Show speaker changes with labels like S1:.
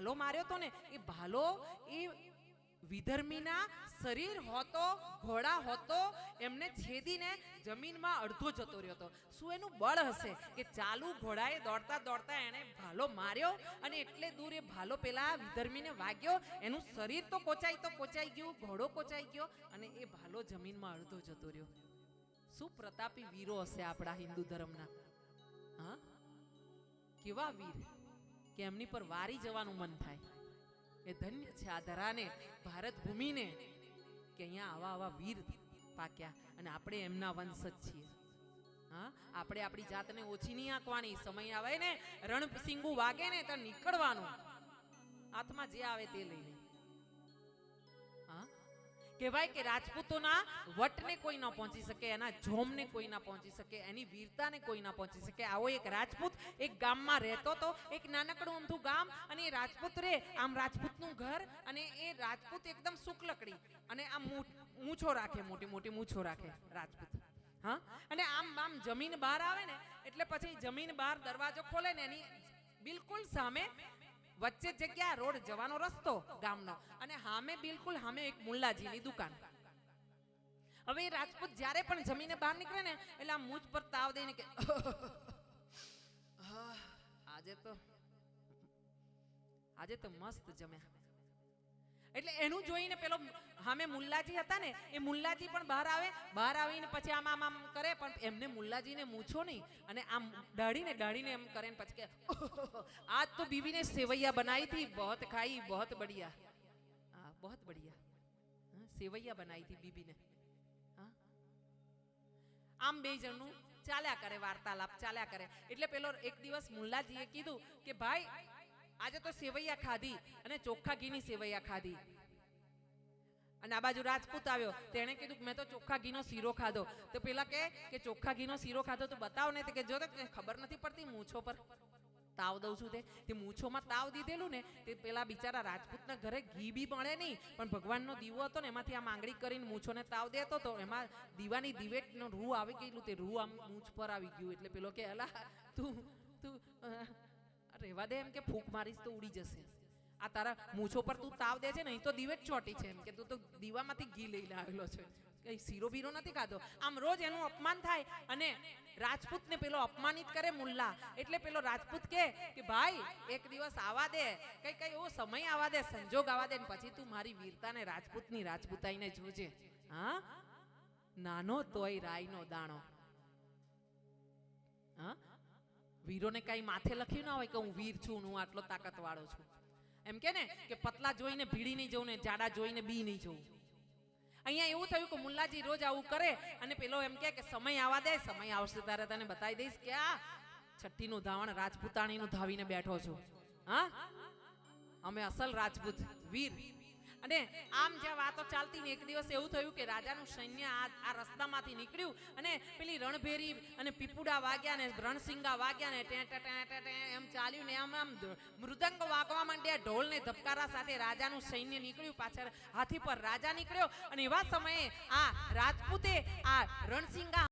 S1: ભાલો માર્યો તો ને? એ ભાલો એ વિધર્મીના શરીર હોતો, ઘોડા હોતો, એમને છેદીને જમીનમાં અડધો જતો રહ્યો હતો. શું એનું બળ હશે કે ચાલુ ઘોડાએ દોડતા દોડતા એણે ભાલો માર્યો અને એટલે દૂર એ ભાલો પેલા વિધર્મીને વાગ્યો? એનું શરીર તો કોચાઈ તો કોચાઈ ગયું, ઘોડો કોચાઈ ગયો અને એ ભાલો જમીનમાં અડધો જતો રહ્યો. શું પ્રતાપી વીરો હશે આપણા હિન્દુ ધર્મના? હા? કેવા વીર? કે એમની પર વારી જવાનું મન થાય. એ ધન્ય છે આ ધરાને ભારત ભૂમિને કે અહીંયા આવા આવા વીર પાક્યા અને આપણે એમના વંશ જ છીએ. હા? આપણે આપણી જાતને ઓછી નહીં આંકવાની. સમય આવે ને, રણસિંગુ વાગે ને તો નીકળવાનું. હાથમાં જે આવે તે લઈને. કહેવાય કે રાજપૂતોના વટને કોઈ ન પહોંચી શકે, એના જોમને કોઈ ના પહોંચી શકે, એની વીરતાને કોઈ ના પહોંચી શકે. આવો એક રાજપૂત એક ગામમાં રહેતો તો એક નાનકડું અમથું ગામ, અને એ રાજપૂત રે, આમ રાજપૂતનું ઘર, અને એ રાજપૂત એકદમ સુકલકડી અને આમ મૂછો રાખે, મોટી મોટી મૂછો રાખે રાજપૂત. હા? અને આમ આમ જમીન બહાર આવે ને, એટલે પછી જમીન બહાર દરવાજો ખોલે ને એની બિલકુલ સામે વચ્ચે જગ્યા, રોડ જવાનો રસ્તો ગામનો. અને હામે બિલકુલ હામે એક મુલ્લાજીની દુકાન. હવે રાજપૂત જ્યારે પણ જમીને બહાર નીકળે ને, એટલે આમ મૂજ પર તાવ દઈને કે આજે તો આજે તો મસ્ત જમ્યા. એટલે એનું જોઈને પેલો હામે મુલ્લાજી હતા ને, એ મુલ્લાજી પણ બહાર આવે, બહાર આવીને પછી આમ આમ આમ કરે, પણ એમને મુલ્લાજીને મૂછો નહીં. અને આમ દાઢીને દાઢીને એમ કરે પછી કે આજ તો બીવીને સેવૈયા બનાવી હતી, બહોત ખાઈ, બહોત બઢિયા. હા, બહોત બઢિયા. સેવૈયા બનાવી હતી બીબીને. આમ બે જણનું ચાલ્યા કરે, વાર્તાલાપ ચાલ્યા કરે. એટલે પેલો એક દિવસ મુલ્લાજીએ કીધું કે, ભાઈ આજે તો સેવૈયા ખાધી અને ચોખ્ખા ઘીની સેવૈયા ખાધી. અને આ બાજુ રાજપૂત આવ્યો. તેણે કીધું મેં તો ચોખ્ખા ઘીનો શીરો ખાધો. તો પેલા કે કે ચોખ્ખા ઘીનો શીરો ખાધો તો બતાવ ને કે જો ખબર નથી પડતી મૂછો પર. તાવ દઉં છું તે. તે મૂછોમાં તાવ દીધેલું ને તે પેલા બિચારા રાજપૂતના ઘરે ઘી બી મળે નહીં. પણ ભગવાનનો દીવો હતો ને એમાંથી આ આંગળી કરીને મૂછોને તાવ દેતો તો એમાં દીવાની દિવેટનો રૂ આવી ગયેલું. તે રૂ આમ મૂછ પર આવી ગયું. એટલે પેલો કે અલા, તું તું રહેવા દે એમ કે ફૂંક મારીશ તો ઉડી જશે. આ તારા મૂછો પર તું તાવ દે છે ને તો દિવેટ ચોટી છે એમ કે તું તો દીવામાંથી ઘી લઈને આવેલો છે. કઈ શીરો બીરો નથી ખાધો? આમ રોજ એનું અપમાન થાય અને રાજપૂતને પેલો અપમાનિત કરે મુલ્લા. એટલે પેલો રાજપૂત કે કે ભાઈ, એક દિવસ આવા દે. કઈ કઈ એવો સમય આવા દે, સંજોગ આવા દે ને પછી તું મારી વીરતાને રાજપૂતની રાજપૂતાઈને જોજે. હા? નાનો તોય રાઈનો દાણો. હા? વીરોને કઈ માથે લખ્યું ના હોય કે હું વીર છું, હું આટલો તાકાત વાળો છું. એમ કે ને કે પતલા જોઈને ભીડી નહીં જવું ને જાડા જોઈને બી નહીં જવું અહીંયા એવું થયું કે મુલ્લાજી રોજ આવું કરે અને પેલો એમ કે સમય આવા દે, સમય આવશે તારે તને બતાવી દઈશ કે આ છઠ્ઠીનું ધાવણ રાજપૂતાણીનું ધાવીને બેઠો છું. હા? અમે અસલ રાજપૂત, વીર. અને આમ જ્યાં વાતો ચાલતી ને એક દિવસ એવું થયું કે રાજાનું સૈન્ય આ રસ્તામાંથી નીકળ્યું અને પેલી રણભેરી અને પીપુડા વાગ્યા ને રણસિંગા વાગ્યા ને એમ ચાલ્યું ને આમ આમ મૃદંગ વાગવા માંડ્યા ઢોલ ને ધબકારા સાથે રાજાનું સૈન્ય નીકળ્યું પાછળ, હાથી પર રાજા નીકળ્યો અને એવા સમયે આ રાજપૂતે આ રણસિંગા